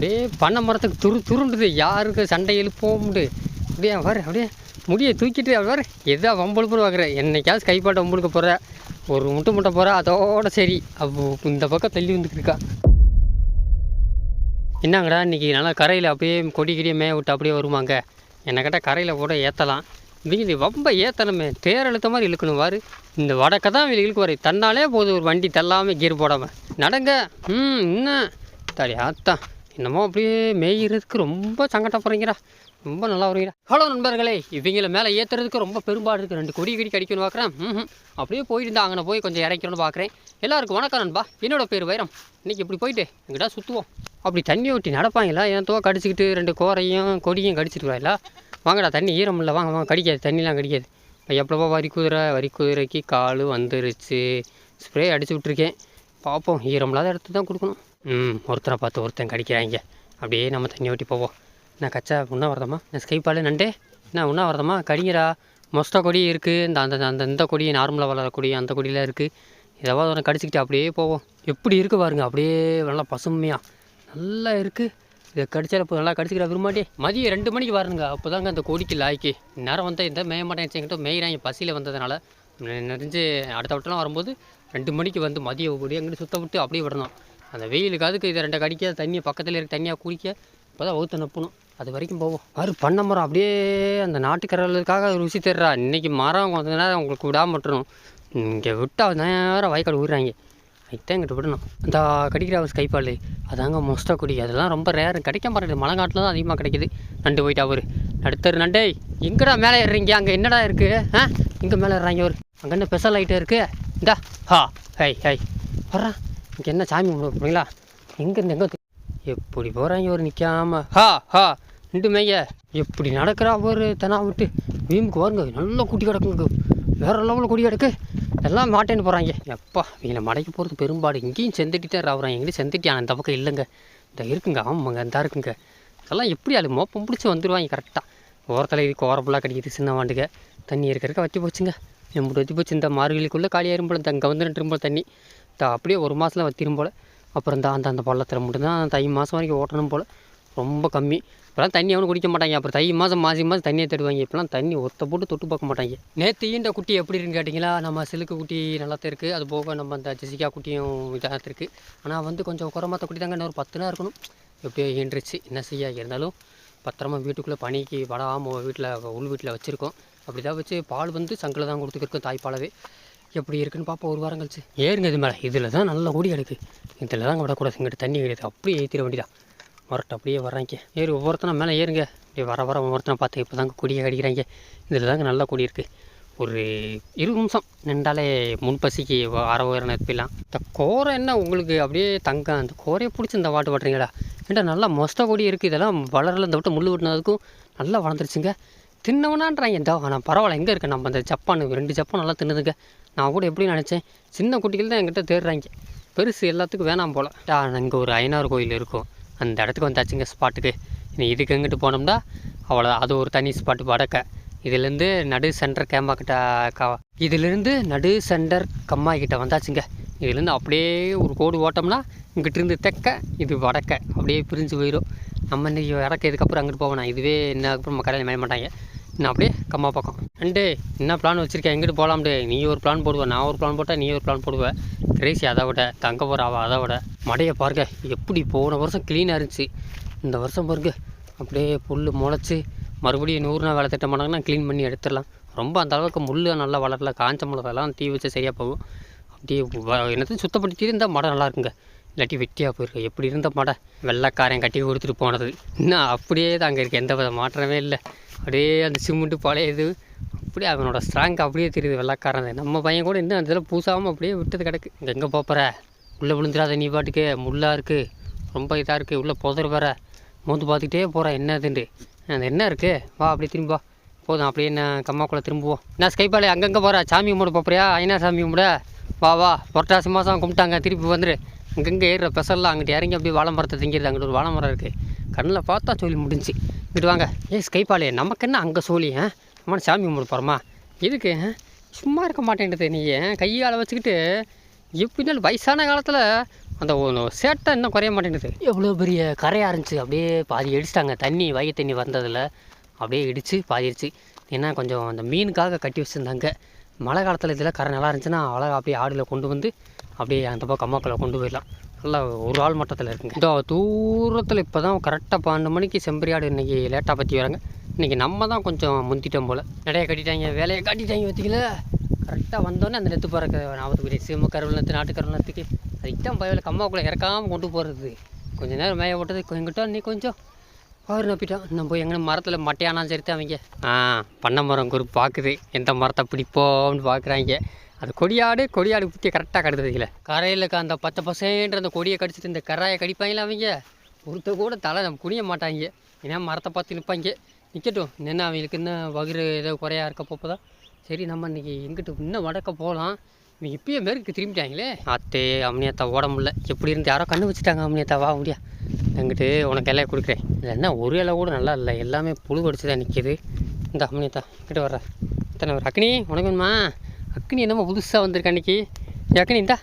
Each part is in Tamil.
அப்படியே பண்ண மரத்துக்கு துரு துருண்டுது. யாருக்கு சண்டை எழுப்போம்ண்டு அப்படியே வர அப்படியே முடியை தூக்கிட்டு அவர் எதா வம்பழுப்புன்னு பார்க்குற என்னைக்காவது கைப்பாட்ட வம்பளுக்கு போகிற ஒரு முட்டை முட்டை போகிற அதோட சரி. அப்போ இந்த பக்கம் தள்ளி வந்துக்கிருக்கா என்னங்கடா இன்றைக்கி நல்லா கரையில் அப்படியே கொடி கிடியே மேய விட்டு அப்படியே வருவாங்க. என்னை கேட்டால் கரையில் கூட ஏற்றலாம் இவங்க ரொம்ப ஏற்றணுமே தேர் அழுத்த மாதிரி இழுக்கணும் வாரு இந்த வடக்க தான் இவங்க இழுக்குவார். தன்னாலே போதும் ஒரு வண்டி தள்ளாமல் கீர் போடாமல் நடங்க. ம் என்ன? தடி என்னமோ அப்படியே மேய்கிறதுக்கு ரொம்ப சங்கடப்படுறீங்கடா. ரொம்ப நல்லா வருவீங்க ஹலோ நண்பர்களே இவங்கள மேலே ஏற்றுறதுக்கு ரொம்ப பெரும்பாடு இருக்குது ரெண்டு கொடி கடி கடிக்கணும் பார்க்குறேன் ம் அப்படியே போயிட்டு இருந்தா அங்கே போய் கொஞ்சம் இறக்கணும்னு பார்க்குறேன் எல்லாருக்கும் வணக்கம் நண்பா. என்னோட பேர் வைரம். இன்றைக்கி இப்படி போயிட்டு எங்கிட்ட சுற்றுவோம் அப்படி தண்ணி ஊட்டி நடப்பாங்களா? என் கடிச்சிக்கிட்டு ரெண்டு கோரையும் கொடியும் கடிச்சிருவாங்களா வாங்கடா தண்ணி ஈரம் இல்லை வாங்க வாங்க. கடிக்காது தண்ணிலாம் கடிக்காது. இப்போ வரி குதிரை வரி குதிரைக்கு கால் வந்துருச்சு. ஸ்ப்ரே அடிச்சு விட்ருக்கேன் பார்ப்போம் ஈரம் இல்லாத இடத்துல தான் கொடுக்கணும். ம் ஒருத்தனை பார்த்து ஒருத்தன் கடிக்கிறாங்க அப்படியே நம்ம தண்ணி ஓட்டி போவோம் நான் கச்சா வரதம்மா நான் ஸ்கைப்பால் நண்டே என்ன வரதம்மா கடிங்கிறா மொஸ்டா கொடி இருக்குது இந்த அந்த அந்த இந்த கொடி நார்மலாக வளர கொடி அந்த கொடியெலாம் இருக்குது ஏதாவது ஒன்று கடிச்சிக்கிட்டு அப்படியே போவோம் எப்படி இருக்குது பாருங்க அப்படியே நல்லா பசுமையாக நல்லா இருக்குது இதை கடிச்சால இப்போ நல்லா கடிச்சிக்கிற விரும்பாட்டி மதியம் ரெண்டு மணிக்கு பாருங்க அப்போ தாங்க அந்த கொடிக்கு லாய்க்கு நேரம் வந்தால் இந்த மேய மாட்டேன் மேயிறாங்க பசியில் வந்ததுனால நெறிஞ்சு அடுத்த வட்டம்லாம் வரும்போது ரெண்டு மணிக்கு வந்து மதியம் கொடி அங்கிட்டு சுத்த விட்டு அப்படியே விடணும் அந்த வெயிலுக்கு அதுக்கு இதை ரெண்டை கடிக்க தண்ணியை பக்கத்தில் இருக்க தண்ணியாக குடிக்க இப்போ தான் ஊற்ற நப்பணும். அது வரைக்கும் போவோம் பாரு பண்ண மரம் அப்படியே அந்த நாட்டுக்கரலுக்காக ருசி தர்றா இன்றைக்கி மரம் கொஞ்ச நேரம் உங்களுக்கு விடாமல் விட்டுறணும். இங்கே விட்டால் நேரம் வயக்காடு ஊறுறாங்க. அதுதான் இங்கிட்ட விடணும். இந்த கடிக்கிற அவர் கைப்பால். அதாங்க மோஸ்ட்டாக குடி. அதெல்லாம் ரொம்ப ரேர் கிடைக்க மாட்டேங்குது. மழைக்காட்டில் தான் அதிகமாக கிடைக்குது. நண்டு போயிட்டா அவர். நடுத்தர் நண்டே எங்கடா மேலே ஏறுறீங்க? அங்கே என்னடா இருக்குது ஆ? இங்கே மேலே ஏறுறாங்க அவர் அங்கே என்ன ஸ்பெஷல் ஐட்டம் இருக்குது இந்தா ஹா ஹை ஹை. வர்றேன் இங்கே என்ன சாமி கும்பிடுங்களா எங்கேருந்து எங்கே எப்படி போகிறாங்க ஒரு நிற்காம ஹா ஹா. நின்று மேய. எப்படி நடக்கிறா ஒரு தெனா விட்டு. வீமுக்கு வருங்க நல்லா குட்டி கிடக்குங்க வேற லெவலில் குடி கிடக்கு. எல்லாம் மாட்டேன்னு போகிறாங்க எப்பா இவங்களை மடைக்கு போகிறது பெரும்பாடு. இங்கேயும் செந்துட்டி தான் ராவுறாங்க எங்கேயும் செந்துட்டி ஆனால் இந்த பக்கம் இல்லைங்க. இந்த இருக்குங்க ஆமாங்க இந்த இருக்குங்க. இதெல்லாம் எப்படி அது மோப்பம் பிடிச்சி வந்துடுவாங்க கரெக்டாக ஓரத்தில் இதுக்கு ஓரப்புலாம் கிடைக்குது சின்ன வாண்டுங்க தண்ணி இருக்கிறக்க வற்றி போச்சுங்க. எம்பிட்டு வற்றி போச்சு இந்த மார்கழிக்குள்ளே காலியாயிரும் போல இந்த அங்கே வந்து நின்று போல தண்ணி. அப்படியே ஒரு மாதத்தில் வத்திரும் போல் அப்புறம் இந்த அந்த அந்த பள்ளத்தில் மட்டும்தான் தை மாதம் வரைக்கும் ஓட்டணும் போல். ரொம்ப கம்மி. இப்போலாம் தண்ணி அவனு குடிக்க மாட்டாங்க. அப்புறம் தை மாதம் மாசி மாதம் தண்ணியை தேடுவாங்க. இப்போலாம் தண்ணி ஒத்த போட்டு தொட்டு பார்க்க மாட்டாங்க. நேற்று ஈண்ட குட்டி எப்படி இருக்குன்னு கேட்டிங்களா? நம்ம சிலுக்கு குட்டி நல்லா தான் இருக்குது அது போக நம்ம அந்த ஜெசிகா குட்டியும் இதாக இருக்குது ஆனால் வந்து கொஞ்சம் குறமாத்த குட்டி தாங்க இன்னும் ஒரு பத்து நாள் இருக்கணும். எப்படியோ ஈன்றுச்சு என்ன செய்ய இருந்தாலும் பத்திரமா வீட்டுக்குள்ளே பனிக்கு வடாமல் வீட்டில் உள் வீட்டில் வச்சுருக்கோம். அப்படி தான் வச்சு பால் வந்து சங்கில் தான் கொடுத்துருக்கோம் தாய்ப்பாலவே. எப்படி இருக்குன்னு பார்ப்போம். ஒரு வாரம் கழிச்சு. ஏறுங்க இது மேலே. இதில் தான் நல்ல ஓடி கிடக்கு. இதில் தான் விடக்கூடாது. இங்கிட்ட தண்ணி கிடையாது. அப்படியே ஏற்றிட வேண்டியதான் வரட்டு அப்படியே வர்றாங்க. ஏறு ஒவ்வொருத்தனை மேலே ஏறுங்க. இப்படி வர வர ஒவ்வொருத்தனை பார்த்து இப்போ தாங்க கொடியை கடிக்கிறாங்க. இதில் தாங்க நல்ல கொடி இருக்குது ஒரு இருபது நிமிஷம். நின்றாலே முன்பசிக்கு வ- அரை உயரம் நிற்பிடலாம் இந்த கோரை என்ன உங்களுக்கு அப்படியே தங்கம்? அந்த கோரையை பிடிச்சி இந்த வாட்டு வாட்டுறீங்களா? ஏன்டா நல்லா மொஸ்ட கொடி இருக்குது இதெல்லாம் வளரல. இந்த விட்டு முள் விட்டுனதுக்கும் நல்லா வளர்ந்துருச்சுங்க. தின்னவனான்றான். இந்த ஆனால் பரவாயில்ல எங்கே இருக்கு? நம்ம அந்த ஜப்பான் ரெண்டு ஜப்பான் நல்லா தின்னுதுங்க. நான் கூட எப்படி நினச்சேன். சின்ன குட்டிகள் தான் என்கிட்ட தேடுறாங்க. பெருசு எல்லாத்துக்கும் வேணாம் போல். இங்கே ஒரு ஐநாறு கோயில் இருக்கும். அந்த இடத்துக்கு வந்தாச்சுங்க ஸ்பாட்டுக்கு. இனி இதுக்கு எங்கிட்டு போனோம்னா அவ்வளோ அது ஒரு தனி ஸ்பாட்டு வடக்க. இதுலேருந்து நடு சென்டர் கேம்பாக்கிட்ட கா இதுலேருந்து நடு சென்டர் கம்மா கிட்ட வந்தாச்சுங்க. இதுலேருந்து அப்படியே ஒரு கோடு ஓட்டோம்னா இங்கிட்டிருந்து தெக்க இது வடக்க. அப்படியே பிரிஞ்சு போயிடும் நம்ம இன்றைக்கி வடக்க இதுக்கப்புறம் அங்கிட்டு போவோம் இதுவே என்ன அப்புறம் நம்ம கடையில் மேய மாட்டாங்க. நான் அப்படியே கம்மா பக்கம். அண்டே என்ன பிளான் வச்சுருக்கேன் எங்கிட்டு போகலாம்டே நீ ஒரு பிளான் போடுவேன் நான் ஒரு பிளான் போட்டால் நீ ஒரு பிளான் போடுவேன் கிரேசி அதை விட தங்க போகிற அவள் அதை விட. மடையை பாருங்க எப்படி போன வருஷம் க்ளீனாக இருந்துச்சு. இந்த வருஷம் பாருங்க அப்படியே புல் முளைச்சி மறுபடியும் நூறு நாள் வேலை திட்டம் பண்ணாங்கன்னா க்ளீன் பண்ணி எடுத்துடலாம். ரொம்ப அந்த அளவுக்கு முள் நல்லா வளரல காஞ்ச மிளகாலாம் தீ வச்சு சரியாக போகும். அப்படியே என்னத்தையும் சுத்தப்படுத்திட்டு இருந்தால் மடை நல்லா இருக்குங்க. இல்லாட்டி வெட்டியாக போயிருக்கு. எப்படி இருந்த மடை? வெள்ளைக்காரன் கட்டி கொடுத்துட்டு போனது. இன்னும் அப்படியே தான் அங்கே இருக்குது எந்த வித மாற்றமே இல்லை. அப்படியே அந்த சிமெண்ட்டு பழைய இது. அப்படியே அவனோட ஸ்ட்ராங் அப்படியே தெரியுது வெள்ளைக்காரன் நம்ம பையன் கூட இன்னும் அந்த இதில் பூசாமல் அப்படியே விட்டது கிடக்கு. இங்கே எங்கே போப்பற? உள்ளே விழுந்துடாத நீ பாட்டுக்கு. முள்ளாக இருக்குது ரொம்ப இதாக இருக்குது உள்ளே புதர் வேற. மோந்து பார்த்துக்கிட்டே போகிறேன் என்ன இதுண்டு அது என்ன இருக்குது வா அப்படியே திரும்பி வா. போதும் அப்படியே என்ன கம்மாக்குள்ளே திரும்புவோம். என்ன ஸ்கைப்பாலே அங்கங்கே போகிற சாமி கும்பிட போறியா? ஐநா சாமி கும்பிட? வா வா. புரட்டாசி மாதம் கும்பிட்டாங்க. திருப்பி வந்துடு அங்கங்கே ஏறுற பெசல்லாம் அங்கிட்டு இறங்கி அப்படியே வாழை மரத்தை திங்கிறது அங்கிட்டு ஒரு வாழை மரம் இருக்குது கண்ணில் பார்த்தா சொல்லி முடிஞ்சு இங்கிட்டு வாங்க. ஏ ஸ்கைப்பாலே நமக்கு என்ன அங்கே சோழி ஆ? நம்ம சாமி கும்பிட்டு போகிறோமா எதுக்கு சும்மா இருக்க மாட்டேன்றது நீ கையால் வச்சுக்கிட்டு எப்படினாலும் வயசான காலத்தில் அந்த சேட்டை இன்னும் குறைய மாட்டேங்குது எவ்வளோ பெரிய கரையாக இருந்துச்சு. அப்படியே பாதி அடிச்சிட்டாங்க தண்ணி வய தண்ணி வந்ததில் அப்படியே இடித்து பாதிடுச்சு ஏன்னா கொஞ்சம் அந்த மீனுக்காக கட்டி வச்சுருந்தாங்க. மழை காலத்தில் இதில் கரை நல்லா இருந்துச்சுன்னா அழகா அப்படியே ஆடில் கொண்டு வந்து அப்படியே அந்த பக்கம் அம்மாக்களை கொண்டு போயிடலாம். நல்லா ஒரு ஆள் மட்டத்தில் இருக்குங்க. இதோ தூரத்தில் இப்போ தான் கரெக்டாக பன்னெண்டு மணிக்கு செம்பரியாடு இன்றைக்கி லேட்டாக பற்றி வராங்க. இன்றைக்கி நம்ம தான் கொஞ்சம் முந்திட்டோம் போல். நிறைய கட்டிட்டாங்க வேலையை காட்டிட்டாங்க பார்த்தீங்களா கரெக்டாக வந்தோடனே அந்த நெத்து பறக்க நாற்பது பெரிய சிம்ம கருவில் நெத்து நாட்டு கருவில் நெத்துக்கு அதுதான் பயவில் கம்மாக்குள்ளே இறக்காமல் கொண்டு போகிறது கொஞ்ச நேரம் மேய விட்டது எங்கிட்ட நீ கொஞ்சம் பவர் நப்பிட்டோம். நம்ம எங்கே மரத்தில் மட்டையானாலும் சரி அவங்க. ஆ பண்ண மரம் குரூப் பார்க்குது எந்த மரத்தை பிடிப்போம்னு பார்க்குறாங்க அது கொடியாடு கொடியாடு குத்தி கரெக்டாக கடுத்ததுல கரையில் இருக்க அந்த பச்சை பசேன்ற அந்த கொடியை கடிச்சிட்டு இந்த கராயை கடிப்பாங்களே அவங்க? ஒருத்த கூட தலை நம்ம குனிய மாட்டாங்க. ஏன்னா மரத்தை பார்த்து நிற்பாங்க நிற்கட்டும் என்ன அவங்களுக்கு இன்னும் வகுறு ஏதோ குறையா இருக்க போப்பதான் சரி நம்ம இன்னைக்கு எங்கிட்ட இன்னும் வடக்க போகலாம். இவங்க இப்பயே மேற்கு திரும்பிட்டாங்களே. அத்தே அம்னியத்தா ஓட முடில எப்படி இருந்து யாரோ கண்ணு வச்சுட்டாங்க அம்னியத்தா வா முடியா எங்கிட்டு உனக்கு எல்லாம் கொடுக்குறேன். இல்லை என்ன ஒரு இலை கூட நல்லா இல்லை. எல்லாமே புழு கடிச்சு தான் நிற்கிது இந்த அம்னியத்தா கிட்ட வர்ற? இத்தனை ஒரு அக்னி உனக்கு வேணுமா அக்னி என்னமோ புதுசாக வந்திருக்க அன்னைக்கு. அக்னி இந்தா.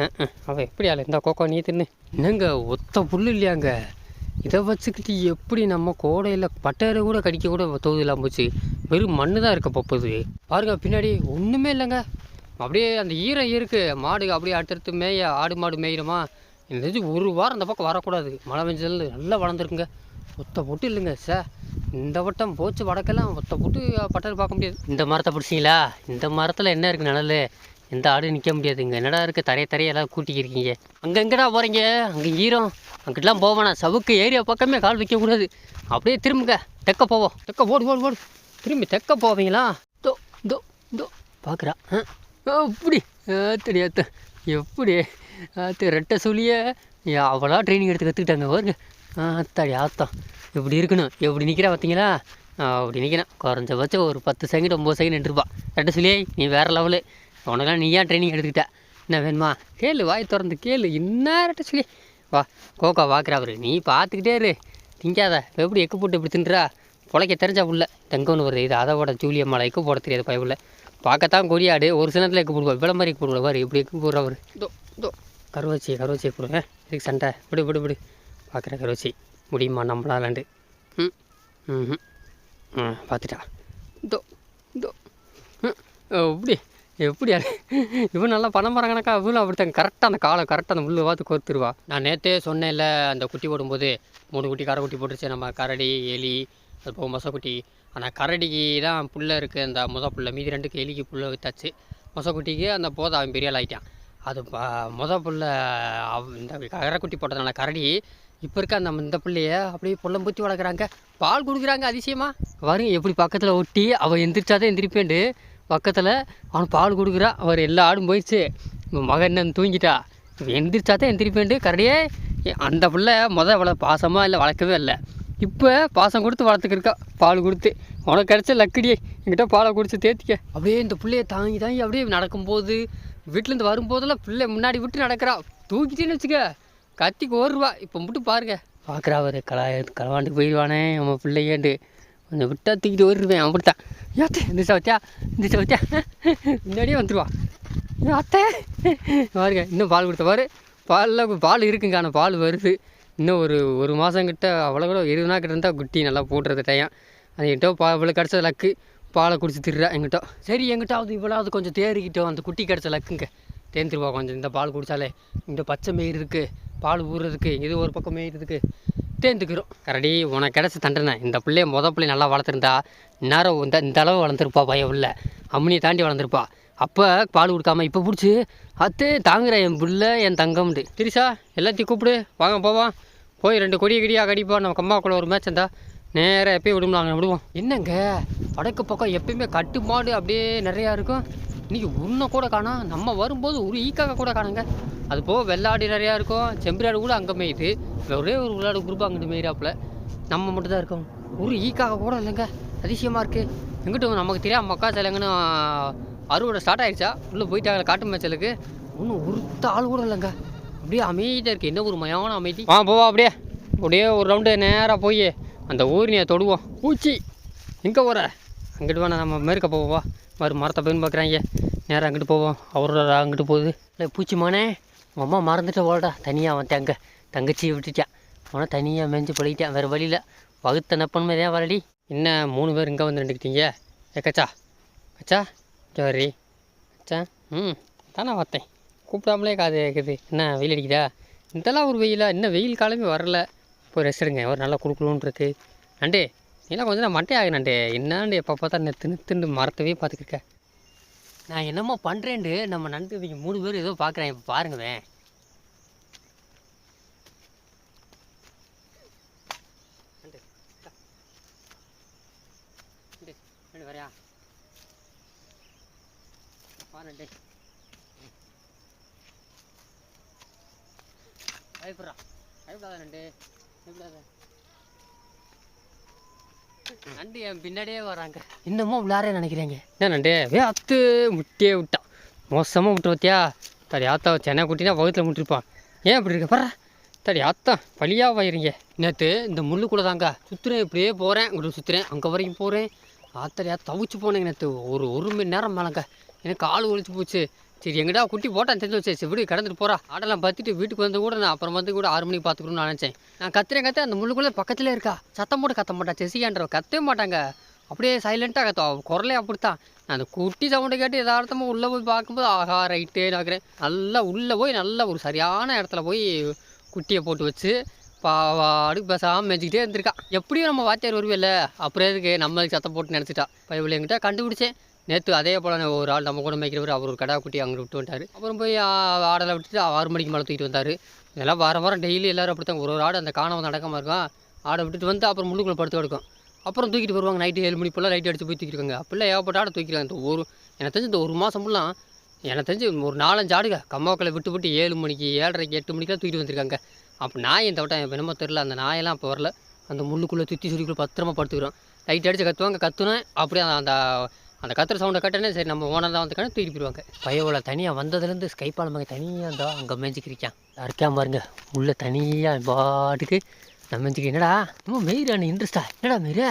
ஆ ஆ அவள் எப்படி ஆளு? இருந்தா கோக்கோ நீ தின்னு. என்னங்க ஒத்த புல் இல்லையாங்க? இதை வச்சுக்கிட்டு எப்படி நம்ம கோடையில் பட்டையில கூட கடிக்க கூட தோது இல்லாமல் போச்சு. வெறும் மண்ணு தான் இருக்க போகுது. பாருங்க பின்னாடி ஒன்றுமே இல்லைங்க. அப்படியே அந்த ஈரம் இருக்குது மாடு அப்படியே அடுத்தடுத்து மேய ஆடு மாடு மேயிடுமா இந்த ஒரு வாரம் அந்த பக்கம் வரக்கூடாது. மழை பெஞ்சதுல நல்லா வளர்ந்துருக்குங்க. ஒத்த பொட்டு இல்லைங்க சார். இந்த வட்டம் போச்சு வடக்கெல்லாம் ஒத்த பொட்டு பட்டல் பார்க்க முடியாது. இந்த மரத்தை பிடிச்சிங்களா? இந்த மரத்தில் என்ன இருக்குது நிழல்? எந்த ஆடு நிற்க முடியாது. இங்கே என்னடா இருக்குது தரைய தரைய எல்லாம் கூட்டிக்கிருக்கீங்க அங்கே எங்கடா போகிறீங்க அங்கே ஈரம். அங்கிட்டலாம் போவேணா சவுக்கு ஏரியா பக்கமே கால் வைக்கக்கூடாது அப்படியே திரும்புங்க. தெக்க போவோம். தெக்க ஓடு ஓடு ஓடு. திரும்பி தெக்க போவீங்களா? தோ தோ தோ. பார்க்குறா அப்படி. ஆத்தடி ஆத்த எப்படி? ஆத்து ரெட்டை சொல்லியே அவளா ட்ரைனிங் எடுத்து கற்றுக்கிட்டாங்க பாருங்க. ஆத்தாடி ஆத்தம் இப்படி இருக்கணும். எப்படி நிற்கிறா பார்த்தீங்களா அப்படி நிற்கணும் குறைஞ்சபட்சம் ஒரு பத்து செகண்ட் ஒம்பது செகண்ட் நின்றுருப்பா. ரெட்டை சொல்லியே நீ வேறு லெவலு உனக்கெல்லாம் நீ ஏன் ட்ரைனிங் எடுத்துக்கிட்ட. என்ன வேணுமா? கேளு வாய் திறந்து கேளு. என்ன ரெட்டை சொல்லி வா கோகா வாக்குறா அவரு. நீ பார்த்துக்கிட்டே இரு. திங்காத. எப்படி எக்கு போட்டு இப்படி தின்றா? பொழைக்க தெரிஞ்சா புள்ள. தங்கம்னு வருது? இது அதை விட ஜூலியம்மாவில் எக்கு போட தெரியாது பயவுள்ள பார்க்கத்தான் கொடியாடு. ஒரு சில நேரத்தில் எக்கு போடுவா. இவ்வளோ மாதிரி எக்கு போடுவா. பாரு இப்படி எக்கு போடுறா அவர். இதோ இதோ. கருவச்சி கருவச்சி போடுவேன் இதுக்கு சண்டை. விடு விடு விடு. பார்க்குறேன் கருவச்சி முடியுமா நம்மளாலண்டு ம். ம் ம் பார்த்துட்டா. இதோ இதோ. ம், எப்படி எப்படி இவன் நல்லா பணம் மரம் கணக்கா? இவனும் அப்படித்தான். கரெக்டாக அந்த காலை கரெக்டாக அந்த முள்ளு பார்த்து கோர்த்துருவா. நான் நேற்றே சொன்னேன்ல அந்த குட்டி போடும்போது மூணு குட்டி கரை குட்டி போட்டுருச்சு. நம்ம கரடி எலி அது போக மொசக்குட்டி. ஆனால் கரடிக்கு தான் புல்லை இருக்குது அந்த மொத புல்லை மீதி ரெண்டுக்கு எலிக்கு புல்லை வித்தாச்சு. மொசக்குட்டிக்கு அந்த போதை அவன் பெரிய ஆகிட்டான் அது ப மொத புல்ல அவ் இந்த கரைக்குட்டி போட்டதுனால கரடி இப்போ இருக்க அந்த இந்த பிள்ளைய அப்படியே புல்லம் பூத்தி வளர்க்குறாங்க. பால் கொடுக்குறாங்க அதிசயமா. வரும் எப்படி பக்கத்தில் ஒட்டி அவள் எந்திரிச்சாதான் எந்திரிப்பேண்டு பக்கத்தில் அவன் பால் கொடுக்குறா. அவர் எல்லா ஆடும் போயிடுச்சு. மகன் என்ன தூங்கிட்டா. இவன் எந்திரிச்சாதான் எந்திரிப்பேண்டு கரடியே அந்த பிள்ளை முத அவ்வளோ பாசமாக இல்லை வளர்க்கவே இல்லை. இப்போ பாசம் கொடுத்து வளர்த்துக்கிருக்கா பால் கொடுத்து. உனக்கு கிடச்ச லக்கடியே என்கிட்ட பாலை குடிச்சு தேத்திக்க. அப்படியே இந்த பிள்ளைய தாங்கி தாங்கி அப்படியே நடக்கும்போது வீட்டிலேருந்து வரும்போதெல்லாம் பிள்ளை முன்னாடி விட்டு நடக்கிறா. தூக்கிட்டேன்னு வச்சுக்க. கத்திக்கு ஓடுவா இப்போ மட்டும் பாருங்க. பார்க்குறா அவர் கலா களவாண்டுக்கு போயிடுவானே நம்ம பிள்ளையேண்டு. கொஞ்சம் விட்டா தூக்கிட்டு ஓடிடுவேன் அப்படித்தான் ஏத்தே இந்த சவத்தியா இந்த சவத்தியா முன்னாடியே வந்துடுவா ஏ, அத்தை. பாருங்க இன்னும் பால் கொடுத்த பாரு. பாலில் பால் இருக்குங்க ஆனால் பால் வருது. இன்னும் ஒரு ஒரு மாதம் கிட்ட அவ்வளோ கூட இருபது நாள் கிட்ட இருந்தால் குட்டி நல்லா போடுறது டைம் அது என்கிட்ட பா இவ்வளோ கிடச்ச லக்கு பாலை குடிச்சு திடுறா எங்கிட்ட சரி எங்கிட்டாவது இவ்வளோது கொஞ்சம் தேறிக்கிட்டோம் அந்த குட்டி கிடச்ச லக்குங்க. தேர்ந்துருவா கொஞ்சம் இந்த பால் குடித்தாலே இந்த பச்சை மேயிறதுக்கு பால் ஊறுறதுக்கு இது ஒரு பக்கம் மேயிறதுக்கு தேர்ந்துக்கிறோம் கரடி உனக்கு கிடச்ச தண்டனை. இந்த பிள்ளைய மொதல் பிள்ளை நல்லா வளர்த்துருந்தா நேரம் இந்த இந்த அளவு வளர்ந்துருப்பா பயம் இல்லை. அம்மினியை தாண்டி வளர்ந்துருப்பா. அப்போ பால் கொடுக்காம இப்போ பிடிச்சி அத்தே தாங்குற என் பிள்ளை என் தங்கம்ண்டு திரிசா எல்லாத்தையும் கூப்பிடு. வாங்க போவோம். போய் ரெண்டு கொடிய கிடியாக கடிப்போம் நம்ம கம்மாக்குள்ள ஒரு மேட்ச் இருந்தால் நேராக எப்பயும் விடுவோம் நாங்கள் விடுவோம். என்னங்க? வடக்கு பக்கம் எப்பயுமே கட்டுமாடு அப்படியே நிறையா இருக்கும். இன்னைக்கு உன்னை கூட காணோம் நம்ம வரும்போது ஒரு ஈக்காக கூட காணுங்க. அது போக வெள்ளாடு நிறையா இருக்கும் செம்பரியாடு கூட அங்கே மேயுது. ஒரே ஒரு விளையாடு குரூப் அங்கிட்டு மேயிறாப்புல. நம்ம மட்டும் தான் இருக்கோம். ஒரு ஈக்காக கூட இல்லைங்க. அதிசயமாக இருக்குது எங்கிட்ட நமக்கு தெரியாம மக்கா சிலங்கன்னு அறுவடை ஸ்டார்ட் ஆயிடுச்சா? உள்ளே போயிட்டாங்க காட்டு மேய்ச்சலுக்கு. ஒன்றும் ஒருத்த ஆள் கூட இல்லைங்க. அப்படியே அமைதியாக இருக்குது என்ன ஒரு மயான அமைதி. ஆ போவா அப்படியே. அப்படியே ஒரு ரவுண்டு நேராக போய் அந்த ஊரினியை தொடுவோம். பூச்சி. எங்கே போகிற அங்கிட்டு வேணா நம்ம மேற்க போவோம் வா மறு மரத்தை போயின்னு பார்க்குறாங்க. நேராக அங்கிட்டு போவோம். அவரோட அங்கிட்டு போகுது. இல்லை பூச்சிமானே உங்கள் அம்மா மறந்துட்டு போலடா தனியாக அவன் தங்க தங்கச்சியை விட்டுட்டான். அவனை தனியாக மேய்ஞ்சு பழகிட்டான் வேறு வழியில் வகுத்த நப்பன் ஏன் வரடி என்ன மூணு பேர் இங்கே வந்து நின்றுக்கிட்டீங்க ஏ கச்சா. கச்சா? ஜோரி கச்சா? ம் தானே பார்த்தேன். கூப்பிடாமலே காது கேட்குது என்ன வெயில் அடிக்குதா? இதெல்லாம் ஒரு வெயிலா? இன்னும் வெயில் காலமே வரல. போய் ரெஸ்ட் எடுங்க. ஒரு நல்லா குழுக்குழுன்னு இருக்குது நண்டே நீலாம் கொஞ்சம் நான் மண்டே ஆகினாண்டே என்னாண்டு எப்போ பார்த்தா நெத்து நெத்துண்டு மரத்தவே பார்த்துக்கிருக்க. நான் என்னமோ பண்ணுறேன்டு நம்ம நண்டு மூணு பேர் ஏதோ பார்க்குறேன் இப்போ பாருங்களேன் வரையா. பாருண்டே பயப்படுறா பயப்படாத நண்டு. பயப்படாத. நண்டு என் பின்னாடியே வராங்க. இன்னமும் விளாட நினைக்கிறேங்க? என்ன நண்டு? வே அத்து முட்டியே விட்டான் மோசமாக விட்டு பார்த்தியா தடி ஆத்தா சென்னை குட்டினா வகுத்தில் முட்டிருப்பான். ஏன் இப்படி இருக்க? பாரு தடி ஆத்தா பழியாக வயிறீங்க நேற்று இந்த முள்ளுக்குள்ளே தாங்க. சுற்றுறேன் இப்படியே போகிறேன் இங்கிட்டு சுற்றுறேன் அங்கே வரைக்கும் போகிறேன் ஆத்தடியா தவிச்சு போனேங்க நேற்று ஒரு ஒரு மணி நேரம் மேலங்க. எனக்கு கால் ஒழிச்சு போச்சு. சரி எங்கடா குட்டி போட்டான் தெரிஞ்சு வச்சு சரி கடந்துட்டு போறா. ஆடெல்லாம் பார்த்துட்டு வீட்டுக்கு வந்து கூட நான் அப்புறம் வந்து கூட ஆறு மணிக்கு பார்த்துக்கணும்னு நினச்சேன். நான் கத்துறேன் கத்துறேன் அந்த முள்ளுக்குள்ளே பக்கத்துலேயே இருக்கா. சத்தம் போட்டு கத்த மாட்டா. செசிகான்றவ கத்தவே மாட்டாங்க. அப்படியே சைலண்ட்டாக கத்துவா. குரலே அப்படித்தான். நான் அந்த குட்டி சவுண்டு கேட்டு எதார்த்தமாக உள்ளே போய் பார்க்கும்போது ஆஹா ரைட்டே பார்க்குறேன் நல்லா உள்ளே போய் நல்லா ஒரு சரியான இடத்துல போய் குட்டியை போட்டு வச்சு பாவாடுக்கு பேசாமல் மேய்ச்சிக்கிட்டே இருந்திருக்கா. எப்படியும் நம்ம வாத்தியார் வருவில்ல. அப்புறம் எதுக்கு? நம்மளுக்கு சத்தம் போட்டு நினச்சிட்டா. பைபிள் என்கிட்ட கண்டுபிடிச்சேன். நேற்று அதே போல் ஒரு ஆள் நம்ம கூட மேய்க்கிறவர் அவர் ஒரு கடா குட்டி அங்கே விட்டு வந்தார் அப்புறம் போய் ஆடலை விட்டுட்டு ஆறு மணிக்கு மேலே தூக்கிட்டு வந்தார். இதெல்லாம் வாரம் வாரம் டெய்லி எல்லோரும் அப்படித்தான். ஒரு ஒரு ஆடு அந்த காணவம் நடக்காமல் இருக்கும். ஆடை விட்டுட்டு வந்து அப்புறம் முள்ளுக்குள்ளே படுத்து எடுக்கும் அப்புறம் தூக்கிட்டு வருவாங்க. நைட்டு ஏழு மணி போல் லைட் அடிச்சு போய் தூக்கிருக்காங்க அப்படிலாம் ஏகப்பட்ட ஆடை தூக்கிடுறாங்க இந்த ஒரு எனக்கு தெரிஞ்சு இந்த ஒரு மாதம் ஃபுல்லாக எனக்கு தெரிஞ்சு ஒரு நாலஞ்சு ஆடுங்க. கம்மாக்களை விட்டு விட்டு ஏழு மணிக்கு ஏழரைக்கு எட்டு மணிக்கெலாம் தூக்கிட்டு வந்திருக்காங்க. அப்போ நாய் இந்த வட்டம் எனக்கு என்னமோ தெரில அந்த நாயெல்லாம் அப்போ வரல. அந்த முள்ளுக்குள்ளே சுற்றி சுற்றிக்குள்ளே பத்திரமா படுத்துக்கிறோம். லைட் அடிச்சு கத்துவாங்க. கத்துனேன். அப்படியே அந்த அந்த கத்துற சவுண்டை கட்டனே சரி நம்ம ஓனர் தான் வந்து தூக்கி போயிடுவாங்க. பையோவில் தனியாக வந்ததுலேருந்து ஸ்கைப்பால் மகன் தனியாக இருந்தா அங்கே மேய்ச்சிக்கிறிக்கான் இருக்கான் பாருங்க உள்ளே தனியாக பாட்டுக்கு நம்ம மேய்ச்சிக்க என்னடா இன்னும் மெயிரான இன்ட்ரெஸ்டா என்னடா மெயிரா?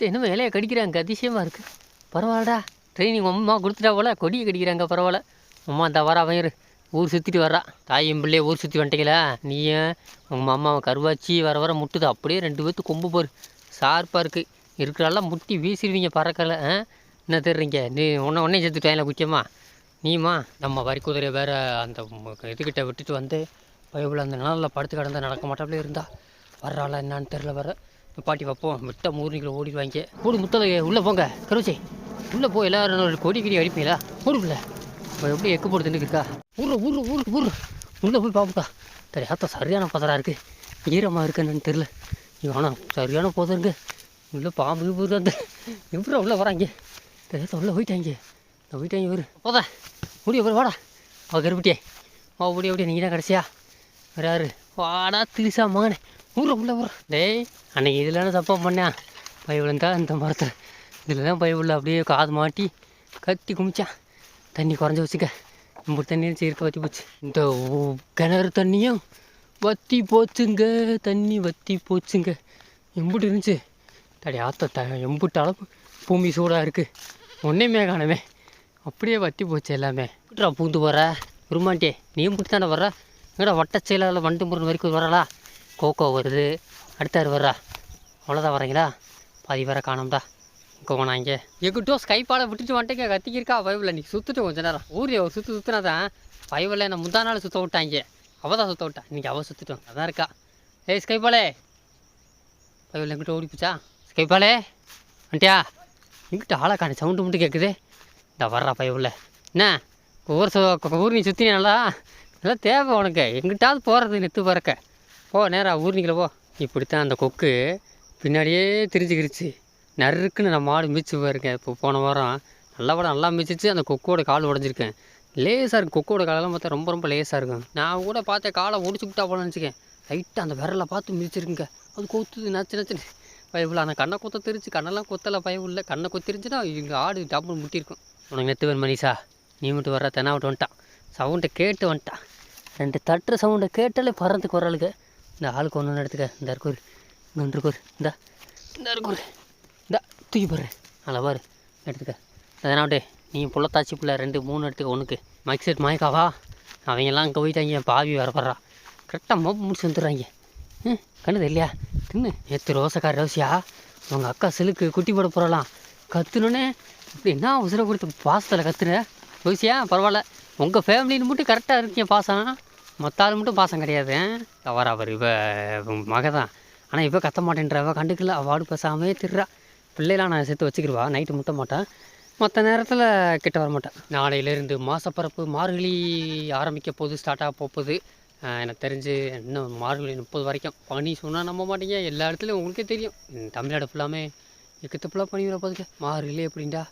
என்னமோ இலையை கடிக்கிறாங்க அதிசயமாக இருக்குது பரவாயில்லடா ட்ரைனிங் அம்மா கொடுத்துட்டா போல கொடியை கடிக்கிறாங்க பரவாயில்ல. அம்மா இந்த வரா வயிறு. ஊர் சுற்றிட்டு வர்றா. தாயும் பிள்ளைய ஊர் சுற்றி வந்துட்டீங்களா? நீயும் உங்கள் அம்மாவை கருவாச்சி வர வர முட்டுது. அப்படியே ரெண்டு பேர்த்து கொம்பு போர். ஷார்ப்பாக இருக்குது இருக்கிறாலாம் முட்டி வீசிடுவீங்க பறக்கலை ஆ? என்ன தெரிறீங்க நீ உன்னை உடனே செத்துட்டாயில குட்டியம்மா நீமா நம்ம வரி குதிரையை வேற அந்த இதுக்கிட்ட இதுகிட்ட விட்டுட்டு வந்து பைபிள் அந்த நாளில் படுத்து கிடந்தா நடக்க மாட்டாப்லே இருந்தா? வர்றாளா என்னான்னு தெரில வர பாட்டி வைப்போம். விட்ட மூர்னிக்கில் ஓடிடுவாங்க. ஓடு முத்தலை உள்ளே போங்க கருவச்சி. உள்ளே போய் எல்லாரும் ஒரு கொடி கிடி அடிப்பீங்களா? ஊருக்குள்ள. இப்போ எப்படி எக்கு போட்டு இருக்கா ஊர் ஊர் ஊர் ஊர். உள்ளே போய் பார்ப்போக்கா சரி சரியான பதரா இருக்குது ஈரமாக இருக்குன்னு தெரில இவனா சரியான போதருங்க. உள்ளே பாம்பு தான் அந்த எப்படி உள்ளே வராங்க. தெரியாத உள்ளே போயிட்டாங்க நான் போயிட்டாங்க இவரு. போதா. முடிய போய் வாடா. அவ கருப்பிட்டியே. வா ஓடிய ஓடிய நீங்கள் தான் கடைசியா? வேறு யாரு? வாடா திரிசா மகனே. ஊற உள்ள ஊற டேய் அன்னைக்கு இதில் தப்பாக பண்ணேன் பைபிள் தான் இந்த மரத்தில். இதில் தான் பைபிளில் அப்படியே காது மாட்டி கத்தி குமிச்சான் தண்ணி குறைஞ்சி வச்சுக்க. நம்ம தண்ணி இருக்க வத்தி போச்சு. இந்த கிணறு தண்ணியும் வத்தி போச்சுங்க. தண்ணி வத்தி போச்சுங்க. எம்புட்டு இருந்துச்சு. தடி ஆத்த த எம்புட்டு அளவு. பூமி சூடாக இருக்குது ஒன்றையுமே காணுமே. அப்படியே வட்டி போச்சு எல்லாமே. விட்டுறா பூந்து வர உருமாண்டே நீயும் பிடிச்சி தானே வர்ற? எங்கடா வட்டச்செயலால் வண்டு முருகன் வரைக்கும் வரலா கோகோ வருது. அடுத்தாரு வர்றா? அவ்வளோதான் வரீங்களா பாதி வர காணோம்டா. கோவனாங்க எங்கிட்டோ ஸ்கைப்பால் விட்டுட்டு வந்துட்டேங்க. கத்திக்கிருக்கா பைபிளில் நீ சுற்றுட்டு கொஞ்ச நேரம். ஊரே ஒரு சுற்று சுற்றினாதான் தான் பைபிளில் என்ன முந்தா நாள் சுற்ற விட்டாங்க. அவள் தான் சுற்ற விட்டா. இன்றைக்கி அவள் சுற்றிட்டோம் அதான் இருக்கா. ஏய் ஸ்கைப்பாலே பைபிள் எங்கிட்ட ஓடி ஸ்கைப்பாலே வந்துட்டியா? எங்கிட்ட ஆளாக்கான சவுண்டு மட்டும் கேட்குது இந்த வர்றா பைபிளில் என்ன? ஊர் சு ஊர் நீ சுற்றி நல்லா? நல்லா தேவை உனக்கு. எங்கிட்டாவது போகிறது நெத்து பறக்க. போ நேராக ஊர்னிக்கல போ. இப்படித்தான் அந்த கொக்கு பின்னாடியே திரிஞ்சுக்கிருச்சு. நறுக்குன்னு நான் மாடு மிதிச்சு பாருங்க இப்போ போன வாரம் நல்லா படம் நல்லா மிதிச்சிச்சு. அந்த கொக்கோட கால் உடஞ்சிருக்கேன். லேசாக இருக்கும் கொக்கோட காலெல்லாம் பார்த்தா ரொம்ப ரொம்ப லேசாக இருக்கும். நான் கூட பார்த்தேன். காலை ஒடிச்சு விட்டா போல நினச்சிக்கேன். லைட்டாக அந்த விரலை பார்த்து மிதிச்சிருக்குங்க. அது கொத்துது நச்சு நச்சுன்னு. பயப்புல ஆனால் கண்ணை கொத்த தெரிஞ்சு கண்ணெல்லாம் கொத்தலை இல்லை கண்ணை கொத்திருந்துச்சுன்னா இங்கே ஆடு டப்புன்னு முட்டியிருக்கும் உனக்கு நெத்து வேணும் மனிஷா நீ மட்டும் வர்ற தெனாவிட்டு வந்துட்டான் சவுண்டை கேட்டு வந்துட்டான் ரெண்டு தட்டுற சவுண்டை கேட்டாலே பறந்துக்கு வராளுங்க இந்த ஆளுக்கு ஒன்று ஒன்று எடுத்துக்க. இந்த இருக்கோரு இந்த இருக்கோரு இந்த. இந்த இருக்கோரு இந்த தூக்கி போடுறேன் நல்லா பாரு. எடுத்துக்க. அதனாவட்டே நீ புள்ளத்தாச்சி பிள்ளை ரெண்டு மூணு எடுத்துக்க ஒன்றுக்கு மைக் செட் மயக்காவா? அவங்கெல்லாம் அங்கே போயிட்டாங்க. பாவி வரப்படுறா கரெக்டாக மோப்ப முடிச்சு வந்துடுறாங்க. ம் கண்ணுது இல்லையா? தின்னு. எத்து ரோசக்கார ரோசியா? உங்கள் அக்கா சிலுக்கு குட்டி போட போகிறலாம் கத்துனோன்னே இப்படி என்ன உசுரை கொடுத்து பாசத்தில் கத்துற? ரோசியா பரவாயில்ல. உங்கள் ஃபேமிலின்னு மட்டும் கரெக்டாக இருக்கீங்க பாசம். மற்ற ஆள் மட்டும் பாசம் கிடையாது தவறா அவர் இவ மக தான் ஆனால் இவ கத்த மாட்டேன்றவ கண்டுக்கல அவாடு பேசாமே திருறா. பிள்ளைலாம் நான் சேர்த்து வச்சுக்கிடுவா நைட்டு முட்ட மாட்டேன் மற்ற நேரத்தில் கிட்ட வர மாட்டேன் நாளையிலேருந்து மாசப்பரப்பு மார்கழி ஆரம்பிக்க போகுது ஸ்டார்ட் ஆக போகுது எனக்கு தெரிஞ்சு இன்னும் மார்கழி முப்பது வரைக்கும். பனி சொன்னால் நம்ப மாட்டீங்க. எல்லா இடத்துலையும் உங்களுக்கே தெரியும். தமிழ்நாடு ஃபுல்லாமே எக்கத்து ஃபுல்லாக பனி வர மார்கழி எப்படின்டா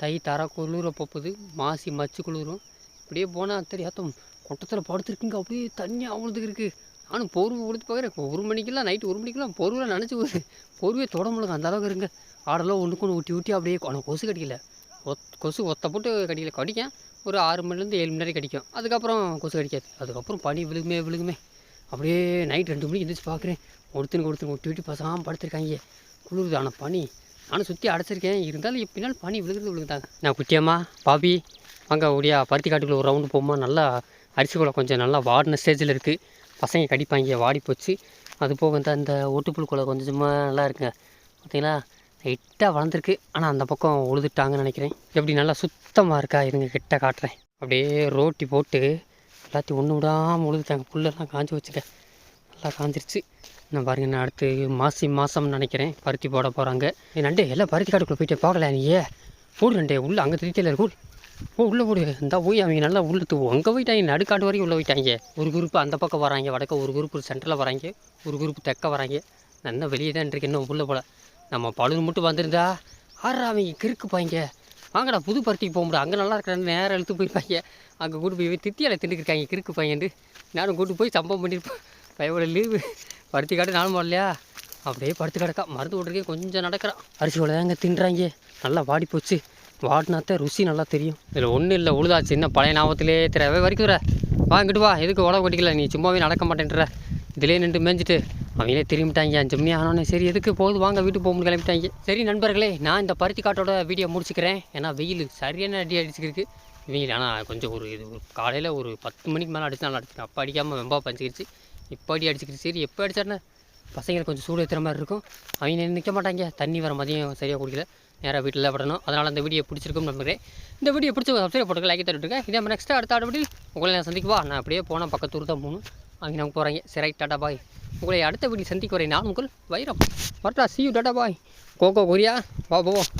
தை தர குளிர போகுது. மாசி மச்சு குளிரும். இப்படியே போனால் தெரியாத்தம் கொட்டத்தில் படுத்துருக்குங்க. அப்படியே தண்ணி அவ்வளோதுக்கு இருக்குது நானும் போர்வை கொடுத்து பார்க்குறேன். ஒரு மணிக்கெல்லாம் நைட்டு ஒரு மணிக்கெல்லாம் போர்வையில் நினச்சி போகுது. போர்வையை தொட முடியல அந்த அளவுக்கு இருங்க ஆடெல்லாம் ஒன்றுக்கு ஒன்று ஊட்டி ஊட்டி அப்படியே ஆனால் கொசு கடிக்கல. ஒத் கொசு ஒத்த போட்டு கடிக்கல. கடிக்கேன். ஒரு ஆறு மணிலேருந்து ஏழு மணி வரைக்கும் கடிக்கும். அதுக்கப்புறம் கொசு கடிக்காது. அதுக்கப்புறம் பனி விழுகுமே விழுகுமே. அப்படியே நைட் ரெண்டு மணிக்கு எந்திரிச்சு பார்க்குறேன். ஒருத்தனுக்கு ஒருத்தனுக்கு ஒட்டி ஊட்டி பசாமல் படுத்திருக்காங்க. குளிருது. ஆனால் பனி நானும் சுற்றி அடைச்சிருக்கேன். இருந்தாலும் பின்னால் பனி விழுகுறது விழுகுதாங்க. நான் குட்டியம்மா பாபி வாங்க ஒடியா பருத்தி காட்டுக்குள்ள ஒரு ரவுண்டு போமா நல்லா அரிசி குலை கொஞ்சம் நல்லா வாடின ஸ்டேஜில் இருக்குது பசங்க கடிப்பாங்க வாடி போச்சு. அது போக இந்த அந்த ஒட்டுப்புழு குலை கொஞ்சம் சும்மா நல்லா இருக்குங்க. பார்த்தீங்களா? லைட்டாக வளர்ந்துருக்கு. ஆனால் அந்த பக்கம் உழுதுட்டாங்கன்னு நினைக்கிறேன். எப்படி நல்லா சுத்தமாக இருக்கா? இருங்க கிட்ட காட்டுறேன். அப்படியே ரோட்டி போட்டு எல்லாத்தையும் ஒன்று விடாமல் உழுதுட்டாங்க. புல்லெல்லாம் காஞ்சி வச்சுக்க நல்லா காஞ்சிருச்சு. நான் பாருங்க நான் அடுத்து மாசி மாதம்னு நினைக்கிறேன். பருத்தி போட போகிறாங்க நண்டு எல்லாம் பருத்தி காட்டுக்குள்ளே போயிட்டு பார்க்கல நீ? ஏ போடு நண்டே உள்ளே அங்கே திருத்தியில் இருக்கும் ஓ உள்ளே போடு. இந்த போய் அவங்க நல்லா உள்ள தூ அங்கே போயிட்டாங்க நடுக்காட்டு வரைக்கும் உள்ளே போயிட்டாங்க. ஒரு குரூப் அந்த பக்கம் வராங்க வடக்க ஒரு குரூப் சென்டரில் வராங்க. ஒரு குரூப் தெக்க வராங்க. நான் வெளியே தான் இருக்கேன் இன்னும் உள்ளே போல. நம்ம பழுது மட்டும் வந்திருந்தா ஆறா அவங்க கிறுக்கு பாய்ங்க. வாங்கடா புது பருத்திக்கு போக முடியும் அங்கே நல்லா இருக்கிறான்னு நேரம் இழுத்து போயிருப்பாங்க. அங்கே கூட்டு போய் தித்தியால் தின்னுக்கிருக்காங்க கிறுக்கு பையன்ட்டு நானும் கூட்டு போய் சம்பவம் பண்ணியிருப்பேன் பையோட லீவு. பருத்தி காட்டு நானும் வரலையா அப்படியே படுத்து கிடக்கா. மருந்து விட்றக்கே கொஞ்சம் நடக்கிறான். அரிசியோட தாங்க தின்றாங்க. நல்லா வாடி போச்சு. வாடினாத்தான் ருசி நல்லா தெரியும். இதில் ஒன்றும் இல்லை உழுதாச்சு. என்ன பழைய ஞாபகத்திலே தெரியவே வரைக்கும் வர. வாங்கிட்டு வா. எதுக்கு உடம்பு கட்டிக்கல. நீ சும்மாவே நடக்க மாட்டேன்ற இதிலே நின்று மேய்ஞ்சிட்டு அவங்களே திரும்பிட்டாங்க அஞ்சு மணி ஆனோன்னே சரி எதுக்கு போகுது? வாங்க வீட்டுக்கு போக கிளம்பிட்டாங்க. சரி நண்பர்களே நான் இந்த பருத்தி காட்டோட வீடியோ முடிச்சுக்கிறேன். ஏன்னா வெயில் சரியான அடி அடிச்சுக்கிருக்கு. இவங்க ஆனால் கொஞ்சம் ஒரு இது ஒரு காலையில் ஒரு பத்து மணிக்கு மேலே அடிச்சு நல்லா அடிச்சிருக்கு அப்போ அடிக்காமல் வெம்பா பஞ்சிக்கிடுச்சு இப்போ அடி அடிச்சுக்கிட்டு சரி எப்போ அடிச்சாருன்னா பசங்களுக்கு கொஞ்சம் சூடு ஏற்றுற மாதிரி இருக்கும். அவங்க நிற்க மாட்டாங்க. தண்ணி வர மதியம் சரியாக குடிக்கல. நேராக வீட்டில் விடணும் அதனால் அந்த வீடியோ பிடிச்சிருக்கும் நம்புகிறேன். இந்த வீடியோ பிடிச்ச சப்ஸ்கிரைப் போட்டுக்க லைக் தட்டுருங்க இதே மாதிரி நெக்ஸ்ட்டு அடுத்த ஆடு உங்களை நான் சந்திக்குவா? நான் அப்படியே போனால் பக்கத்து தான் போகணும். அவங்க நமக்கு போகிறாங்க சரி டாடா பாய் உங்களை அடுத்த வீடியோ சந்திக்கிறேன் நான் உங்கள் வைரம். வரட்டா see you tata bye Koko Korea. வா போவோம்.